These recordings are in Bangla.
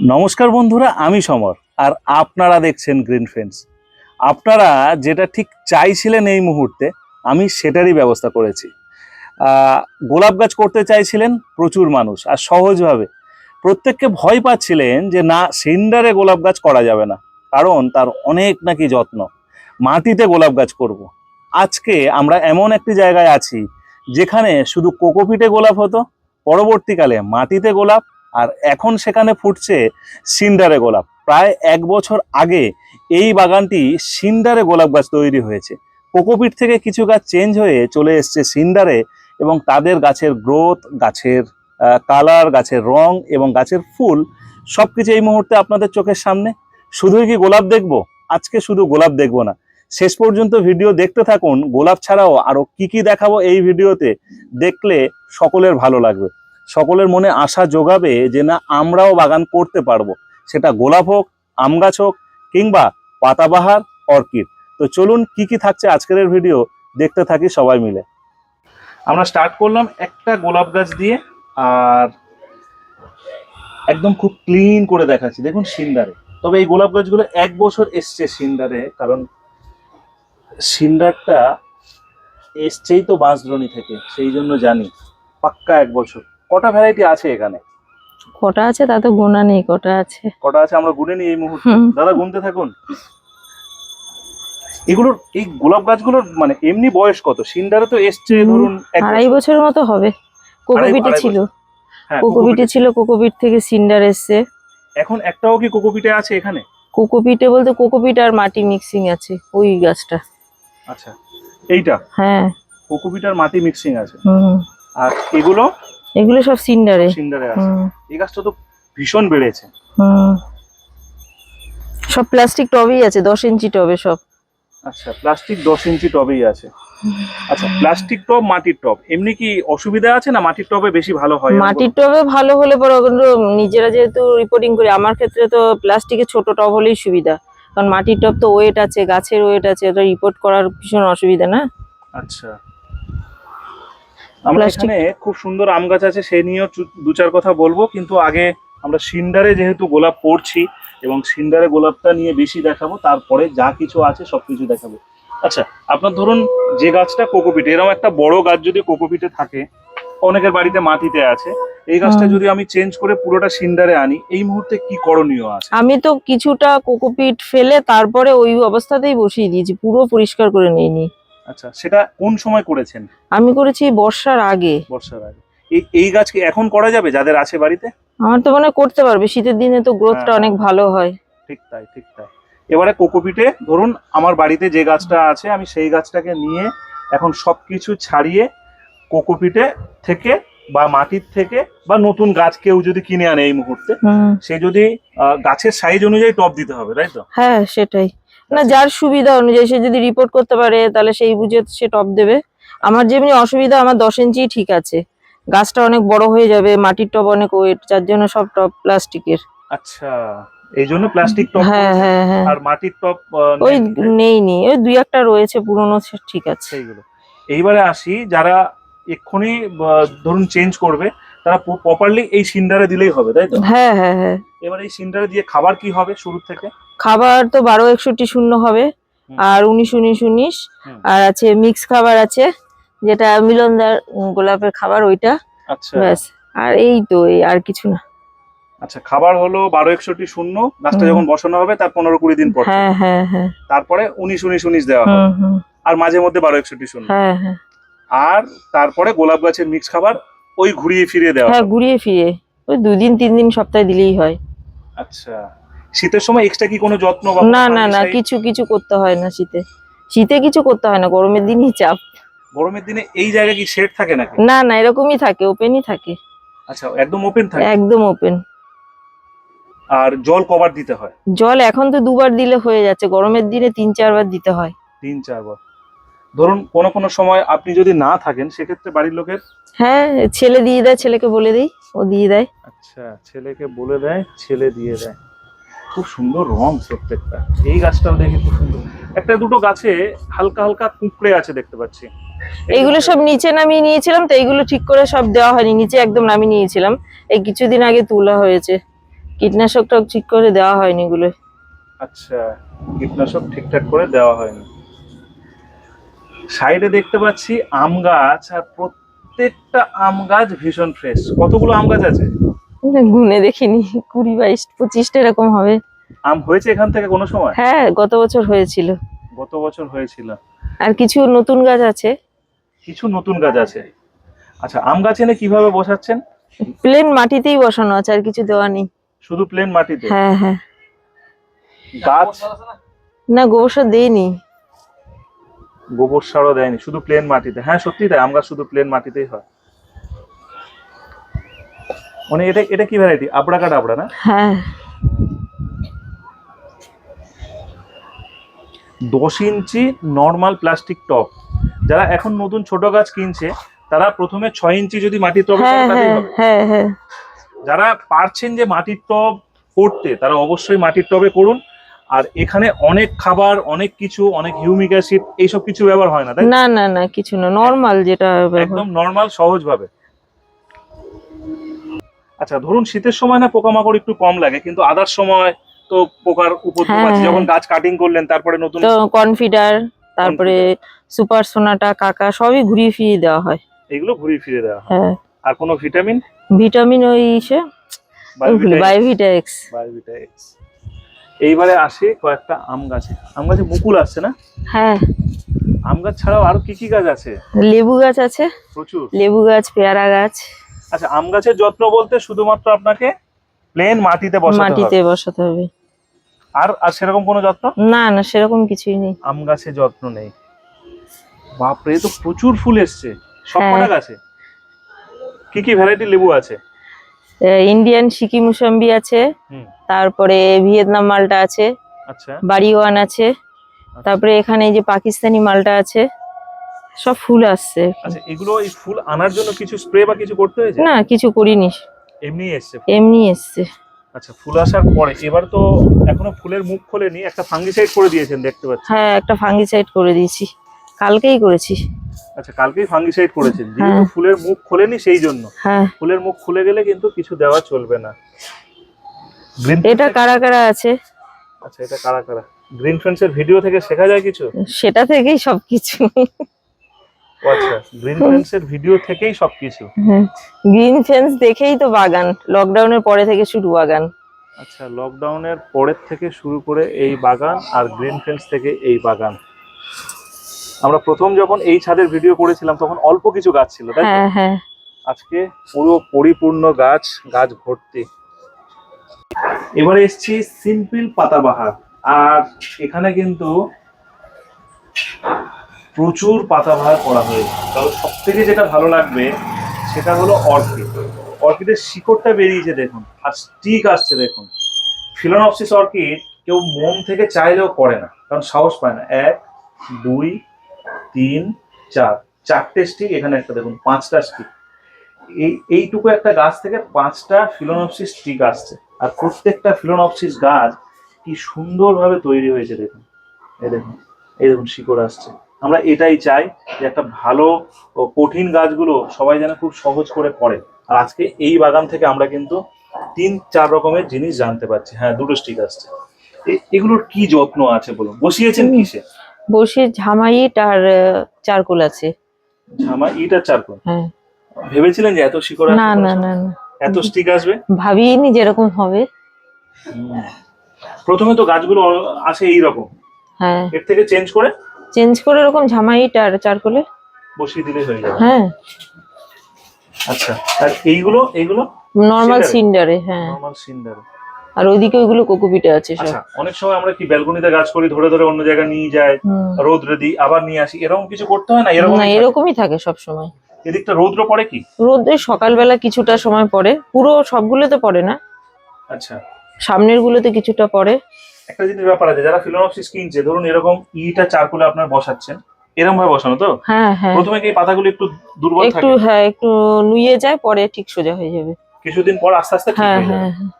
নমস্কার বন্ধুরা, আমি সমর, আর আপনারা দেখছেন গ্রিন ফ্রেন্ডস আপনারা যেটা ঠিক চাইছিলেন এই মুহূর্তে, আমি সেটারই ব্যবস্থা করেছি। গোলাপ গাছ করতে চাইছিলেন প্রচুর মানুষ, আর সহজভাবে। প্রত্যেককে ভয় পাচ্ছিলেন যে না, সিন্ডারে গোলাপ গাছ করা যাবে না, কারণ তার অনেক নাকি যত্ন। মাটিতে গোলাপ গাছ করব। আজকে আমরা এমন একটি জায়গায় আছি, যেখানে শুধু কোকোপিটে গোলাপ হতো, পরবর্তীকালে মাটিতে গোলাপ আর এখন সেখানে ফুটছে সিন্ডারে গোলাপ। প্রায় এক বছর আগে এই বাগানটি সিন্ডারে গোলাপ গাছ তৈরি হয়েছে। কোকোপিট থেকে কিছু গাছ চেঞ্জ হয়ে চলে এসছে সিন্ডারে এবং তাদের গাছের গ্রোথ, গাছের কালার, গাছের রং এবং গাছের ফুল সব কিছু এই মুহূর্তে আপনাদের চোখের সামনে। শুধুই কি গোলাপ দেখব? আজকে শুধু গোলাপ দেখব না। শেষ পর্যন্ত ভিডিও দেখতে থাকুন। গোলাপ ছাড়াও আরও কি কি দেখাবো এই ভিডিওতে দেখলে সকলের ভালো লাগবে। সকলের মনে আশা যোগাবে যে না, আমরাও বাগান করতে পারব। সেটা গোলাপ হোক, আম গাছ হোক, কিংবা পাতাবাহার, অর্কিড। তো চলুন কি কি থাকছে আজকের ভিডিও দেখতে থাকি সবাই মিলে। আমরা স্টার্ট করলাম একটা গোলাপ গাছ দিয়ে, আর একদম খুব ক্লিন করে দেখাচ্ছি। দেখুন সিন্ডারে। তবে এই গোলাপ গাছগুলো এক বছর এসছে সিন্ডারে, কারণ সিন্ডারটা এসছেই তো বাঁশদ্রণী থেকে, সেই জন্য জানি। পাক্কা এক বছর। কটা ভ্যারাইটি আছে এখানে? কটা আছে? তা তো গোনা নেই কটা আছে? কটা আছে আমরা গুনে নিই এই মুহূর্তে? দাদা গুনতে থাকুন। এগুলোর এই গোলাপ গাছগুলোর মানে এমনি বয়স কত? সিন্ডারে তো এসছে ধরুন আড়াই বছর। বছরের মতো হবে। কোকোপিটে ছিল। হ্যাঁ, কোকোপিটে। ছিল কোকোপিট থেকে সিন্ডার এসছে। এখন একটাও কি কোকোপিটে আছে এখানে? কোকোপিটে বলতে কোকোপিট আর মাটি মিক্সিং আছে ওই গাছটা। আচ্ছা এইটা? হ্যাঁ। কোকোপিট আর মাটি মিক্সিং আছে। হুম। আর এগুলো? এগুলো সব সিন্ডারে। সিন্ডারে আছে। এই গাছটা তো ভীষণ বেড়েছে। হুম। সব প্লাস্টিক টবেই আছে দশ ইঞ্চি টবে সব। আচ্ছা প্লাস্টিক দশ ইঞ্চি টবেই আছে। আচ্ছা প্লাস্টিক টব মাটির টব এমনি কি অসুবিধা আছে না মাটির টবে বেশি ভালো হয়? মাটির টবে ভালো হলে পরে নিজেরা যেহেতু রিপোর্টিং করি আমার ক্ষেত্রে তো প্লাস্টিকের ছোট টব হলেই সুবিধা। কারণ মাটির টব তো ওয়েট আছে গাছের ওয়েট আছে ওটা রিপোর্ট করার ভীষণ অসুবিধা না? আচ্ছা। আমরা এখানে খুব সুন্দর আম গাছ আছে সে নিয়েও দু চার কথা বলব কিন্তু আগে আমরা সিন্ডারে যেহেতু গোলাপ পড়ছি এবং সিন্ডারে গোলাপটা নিয়ে বেশি দেখাবো তারপরে যা কিছু আছে সবকিছু দেখাবো। আচ্ছা আপনার ধরুন যে গাছটা কোকোপিটে এরকম একটা বড় গাছ যদি কোকোপিটে থাকে অনেকের বাড়িতে মাটিতে আছে এই গাছটা যদি আমি চেঞ্জ করে পুরোটা সিন্ডারে আনি এই মুহূর্তে কি করণীয় আছে? আমি তো কিছুটা কোকোপিট ফেলে তারপরে ওই অবস্থাতেই বসিয়ে দিয়েছি পুরো পরিষ্কার করে নিইনি। আচ্ছা সেটা কোন সময় করেছেন? আমি করেছি বর্ষার আগে। বর্ষার আগে। এই এই গাছ কি এখন করা যাবে যাদের আছে বাড়িতে? আমার তো মনে করতে পারবে শীতের দিনে তো গ্রোথটা হ্যাঁ। অনেক ভালো হয়। ঠিক তাই ঠিক তাই। এবারে কোকোপিটে ধরুন আমার বাড়িতে যে গাছটা আছে আমি সেই গাছটাকে নিয়ে এখন সবকিছু ছাড়িয়ে কোকোপিটে থেকে বা মাটির থেকে বা নতুন গাছ কেউ যদি কিনে আনে এই মুহূর্তে সে যদি গাছের সাইজ অনুযায়ী টপ দিতে হবে তাই তো? হ্যাঁ সেটাই। না যার সুবিধা অনুযায়ী সে যদি রিপোর্ট করতে পারে তাহলে সেই বুঝে সে টপ দেবে। আমার যেমনি অসুবিধা আমার দশ ইঞ্চি ঠিক আছে। গাছটা অনেক বড় হয়ে যাবে মাটির টব অনেক ওয়েট যার জন্য সব টপ প্লাস্টিকের আচ্ছা এই জন্য প্লাস্টিক টপ হ্যাঁ হ্যাঁ হ্যাঁ। আর মাটির টপ ওই নেই নি ওই দুই একটা রয়েছে পুরনো সে ঠিক আছে। সেইগুলো। এইবারে আসি যারা এক্ষুনি ধরুন চেঞ্জ করবে তারা প্রপারলি এই সিন্ডারে দিলেই হবে তাই তো? হ্যাঁ হ্যাঁ হ্যাঁ। এবার এই সিন্ডারে দিয়ে খাবার কি হবে শুরু থেকে? খাবার তো বারো একষট্টি শূন্য হবে আর উনিশ উনিশ উনিশ আর আছে মিক্স খাবার আছে যেটা মিলনদার গোলাপের খাবার ওইটা। আচ্ছা। ব্যাস আর এই তো এই আর কিছু না। আচ্ছা খাবার হলো বারো একষট্টি শূন্য গাছটা যখন বসানো হবে তার পনেরো কুড়ি দিন পর হ্যাঁ হ্যাঁ হ্যাঁ। তারপরে উনিশ উনিশ উনিশ দেওয়া হবে। আর মাঝে মধ্যে বারো একষট্টি শূন্য। হ্যাঁ হ্যাঁ। আর তারপরে গোলাপ গাছের মিক্স খাবার ওই ঘুরিয়ে ফিরিয়ে দেওয়া হ্যাঁ ঘুরিয়ে ফিরে ওই দুদিন তিন দিন সপ্তাহে দিলেই হয়। আচ্ছা। শীতের সময় এক্সট্রা কি কোনো যত্ন না না না কিছু কিছু করতে হয় না শীতে। শীতে কিছু করতে হয় না গরমের দিনই চাপ। গরমের দিনে এই জায়গায় কি শেড থাকে নাকি? না না এরকমই থাকে ওপেনই থাকে। আচ্ছা একদম ওপেন থাকে? একদম ওপেন আর জল কভার দিতে হয়? জল এখন তো দুবার দিলে হয়ে যাচ্ছে গরমের দিনে তিন চারবার দিতে হয়। তিন চারবার। ধরুন কোনো কোনো সময় আপনি যদি না থাকেন সেক্ষেত্রে বাড়ির লোকের? হ্যাঁ ছেলে দিয়ে দেয় ছেলেকে বলে দিই ও দিয়ে দেয়। আচ্ছা ছেলেকে বলে দেয় ছেলে দিয়ে দেয়। খুব সুন্দর রং প্রত্যেকটা। এই গাছটাও দেখি খুব সুন্দর। একটা দুটো গাছে হালকা হালকা কুঁকড়ে আছে দেখতে পাচ্ছি। এইগুলো সব নিচে নামিয়ে নিয়েছিলাম তো এইগুলো ঠিক করে সব দেওয়া হয়নি নিচে একদম নামিয়ে নিয়েছিলাম। এই কিছুদিন আগে তোলা হয়েছে। কীটনাশকটা ঠিক করে দেওয়া হয়নি এগুলো। আচ্ছা কীটনাশক ঠিকঠাক করে দেওয়া হয়নি। সাইডে দেখতে পাচ্ছি আম গাছ আর প্রত্যেকটা আম গাছ ভীষণ ফ্রেশ কতগুলো আম গাছ আছে? গুনে দেখিনি। কুড়ি বাইশ পঁচিশটা এরকম হবে। আম হয়েছে এখান থেকে কোনো সময়? হ্যাঁ গত বছর হয়েছিল। গত বছর হয়েছিল। আর কিছু নতুন গাছ আছে। কিছু নতুন গাছ আছে। আচ্ছা আম গাছ এনে কীভাবে বসাচ্ছেন? প্লেন মাটিতেই বসানো আছে আর কিছু দেওয়া নেই। শুধু প্লেন মাটিতে? হ্যাঁ হ্যাঁ। গাছ? না গোবর সার দেইনি। গোবর সারও দেয়নি শুধু প্লেন মাটিতে। হ্যাঁ সত্যি তাই আম গাছ শুধু প্লেন মাটিতেই হয়। মানে এটা এটা কি ভ্যারাইটি আবড়া কাটা আবড়া না? হ্যাঁ। দশ ইঞ্চি নর্মাল প্লাস্টিক টব যারা এখন নতুন ছোট গাছ কিনছে তারা প্রথমে ছয় ইঞ্চি যদি মাটির টবে হ্যাঁ হ্যাঁ হ্যাঁ হ্যাঁ। যারা পারছেন যে মাটির টব করতে তারা অবশ্যই মাটির টবে করুন। আর এখানে অনেক খাবার অনেক কিছু অনেক হিউমিক অ্যাসিড এইসব কিছু ব্যবহার হয় না তাই না? না না কিছু না নর্মাল যেটা একদম নর্মাল সহজ ভাবে আচ্ছা ধরুন শীতের সময় না পোকামাকড় একটু কম লাগে কিন্তু আদার সময় তো পোকার উপদ্রব আছে। হ্যাঁ। যখন গাছ কাটিং করলেন তারপরে নতুন তো কনফিডার তারপরে সুপার সোনাটা কাকা সবই ঘুরিয়ে ফিরিয়ে দেওয়া হয়। এগুলো ঘুরিয়ে ফিরে দেওয়া হয়। হ্যাঁ। আর কোনো ভিটামিন ভিটামিন ওই সে বায়োভিটা এক্স বায়োভিটা এক্স এইবারে আসি কয়েকটা আম গাছে। আম গাছে মুকুল আসছে না? হ্যাঁ। আম গাছ ছাড়াও আরও কি কি গাছ আছে? লেবু গাছ আছে। প্রচুর। লেবু গাছ পেয়ারা গাছ। আচ্ছা আম গাছের যত্ন বলতে শুধুমাত্র আপনাকে প্লেন মাটিতে বসাতে হবে? মাটিতে বসাতে হবে। আর আর সেরকম কোনো যত্ন? না না সেরকম কিছুই নেই। আম গাছে যত্ন নেই। বাপরে তো প্রচুর ফুল এসছে। সব হ্যাঁ। কটা গাছে? কি কি ভ্যারাইটি লেবু আছে? ইন্ডিয়ান সিকি মুসাম্বি আছে। তারপরে ভিয়েতনাম মালটা আছে। আচ্ছা। বাড়িওয়ান আছে। তারপরে এখানে এই যে পাকিস্তানি মালটা আছে। সব ফুল আসছে। আচ্ছা এগুলো এই ফুল আনার জন্য কিছু স্প্রে বা কিছু করতে হয়েছে? না কিছু করিনি। এমনি এসছে এমনি এসছে। আচ্ছা ফুল আসার পরে এবার তো এখনও ফুলের মুখ খোলেনি একটা ফাঙ্গিসাইড করে দিয়েছেন দেখতে পাচ্ছি। হ্যাঁ একটা ফাঙ্গিসাইড করে দিয়েছি। কালকেই করেছি। আচ্ছা কালকেই ফাঙ্গিসাইড করেছেন যেহেতু হ্যাঁ। ফুলের মুখ খোলেনি সেই জন্য। হ্যাঁ। ফুলের মুখ খুলে গেলে কিন্তু কিছু দেওয়া চলবে না। এটা কারা কারা আছে? আচ্ছা এটা কারা কারা? গ্রিন ফ্রেন্ডস এর ভিডিও থেকে শেখা যায় কিছু? সেটা থেকেই সবকিছু। আচ্ছা গ্রিন ফ্রেন্ডস এর ভিডিও থেকেই সবকিছু? গ্রিন ফেন্স দেখেই তো বাগান লকডাউনের পরে থেকে শুরু বাগান। আচ্ছা লকডাউনের পরের থেকে শুরু করে এই বাগান আর গ্রিন ফ্রেন্ডস থেকে এই বাগান। আমরা প্রথম যখন এই ছাদের ভিডিও করেছিলাম তখন অল্প কিছু গাছ ছিল তাই হ্যাঁ হ্যাঁ। আজকে পুরো পরিপূর্ণ গাছ গাছ ভর্তি। এবারে এসছি সিম্পল পাতাবাহার। আর এখানে কিন্তু প্রচুর পাতাবাহার করা হয়েছে তবে সব থেকে যেটা ভালো লাগবে, সেটা হলো অর্কিড। অর্কিডের শিকড়টা বেরিয়েছে দেখুন, আর স্টিক আসছে দেখুন। ফিলোনপসিস অর্কিড কেউ মন থেকে চাইলেও করে না, কারণ সাহস পায় না। এক, দুই, তিন, চার। চারটে স্টিক, এখানে একটা দেখুন, পাঁচটা স্টিক। এই, এইটুকু একটা গাছ থেকে পাঁচটা ফিলোনপসিস স্টিক আসছে। আর প্রত্যেকটা ফিলোনপসিস গাছ কি সুন্দরভাবে তৈরি হয়েছে দেখুন। এই দেখুন এই দেখুন শিকড় আসছে। আমরা এটাই চাই যে একটা ভালো ও কঠিন গাছগুলো সবাই যেন খুব সহজ করে করে আর আজকে এই বাগান থেকে আমরা কিন্তু তিন চার রকমের জিনিস জানতে পারছি। হ্যাঁ দুটো স্টিক আসছে। এগুলোর কি যত্ন আছে বলুন? বসিয়েছেন। কিসে? বসে ঝামাইট আর আহ, চারকোল আছে। ঝামা ইট আর চারকোল? হ্যাঁ। ভেবেছিলেন যে এত শিকড় না না না এত স্টিক আসবে? ভাবিনি যেরকম হবে। প্রথমে তো গাছগুলো আসে এইরকম হ্যাঁ। এর থেকে চেঞ্জ করে চেঞ্জ করে এরকম ঝামাইট আর চারকোলে বসিয়ে দিলে হয়ে যাবে। হ্যাঁ। আচ্ছা আর এইগুলো এইগুলো? নর্মাল? সিন্ডারে? হ্যাঁ। Normal cinder. আর ওইদিকে ওইগুলো কোকোপিটে আছে সব। আচ্ছা অনেক সময় আমরা কি ব্যালকনিতে গাছ করি ধরে ধরে অন্য জায়গায় নিয়ে হুম। রোদ্রে দিই আবার নিয়ে আসি এরকম কিছু করতে হয় না? এরকম না এরকমই থাকে সব সময়। এদিকটা রৌদ্র পড়ে কি? রোদে সকালবেলা কিছুটা সময় পড়ে পুরো সবগুলোতে পড়ে না। আচ্ছা। সামনের গুলোতে কিছুটা পড়ে। একটা জিনিস ব্যাপার আছে যারা ফিলোনপসিস কিনছে ধরুন এরকম ইটা চারকোলে আপনার বসাচ্ছেন এরকম ভাবে বসানো তো? হ্যাঁ হ্যাঁ। প্রথমে কি পাতাগুলো একটু দুর্বল থাকে? একটু হ্যাঁ একটু নুয়ে যায় পরে ঠিক সোজা হয়ে যাবে। কিছুদিন পর আস্তে আস্তে ঠিক হ্যাঁ হয়ে যাবে। হ্যাঁ। হ্যাঁ।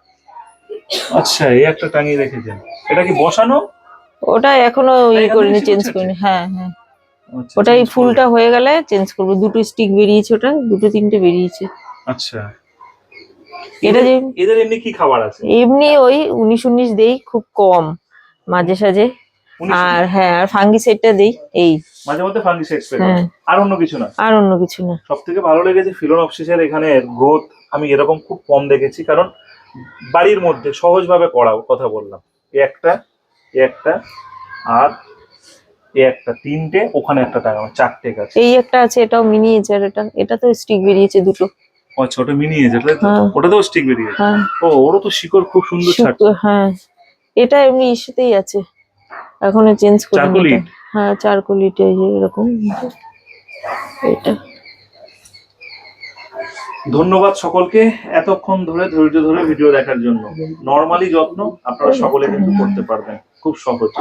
আচ্ছা এই একটা টাঙিয়ে রেখেছেন। এটা কি বসানো? ওটা এখনও ই করিনি চেঞ্জ করিনি। হ্যাঁ হ্যাঁ। আচ্ছা, ওটাই ফুলটা হয়ে গেলে চেঞ্জ করব। দুটো স্টিক বেরিয়েছে ওটা দুটো তিনটে বেরিয়েছে। আচ্ছা। এটা যে এদের এমনি কি খাবার আছে? এমনি ওই উনিশ উনিশ দেই খুব কম মাঝে সাঝে। আর হ্যাঁ আর ফাঙ্গিসাইডটা দেই এই। মাঝে মধ্যে ফাঙ্গিসাইড স্প্রে হ্যাঁ। আর অন্য কিছু না? আর অন্য কিছু না। সব থেকে ভালো লেগেছে ফিলোনপসিসের এখানে গ্রোথ আমি এরকম খুব কম দেখেছি কারণ বাড়ির মধ্যে সহজভাবে করাও কথা বললাম। একটা একটা আর এ একটা তিনটে ওখানে একটা টাকা চারটে গাছ। এই একটা আছে এটাও মিনিয়েচার এটা এটা তো স্টিক বেরিয়েছে দুটো। ও ছোট মিনি এজে তাই তো? হ্যাঁ। স্টিক বেরিয়েছে। হ্যাঁ। ও ওরও তো শিকড় খুব সুন্দর ছাড়ছে। হ্যাঁ। এটা এমনি ইস্যুতেই আছে। এখনও চেঞ্জ চারকোল হ্যাঁ চারকোল ইট এই এরকম। এটা। ধন্যবাদ সকলকে এতক্ষণ ধরে ধৈর্য ধরে ভিডিও দেখার জন্য। নর্মালি যত্ন আপনারা সকলে কিন্তু করতে পারবেন খুব সহজ।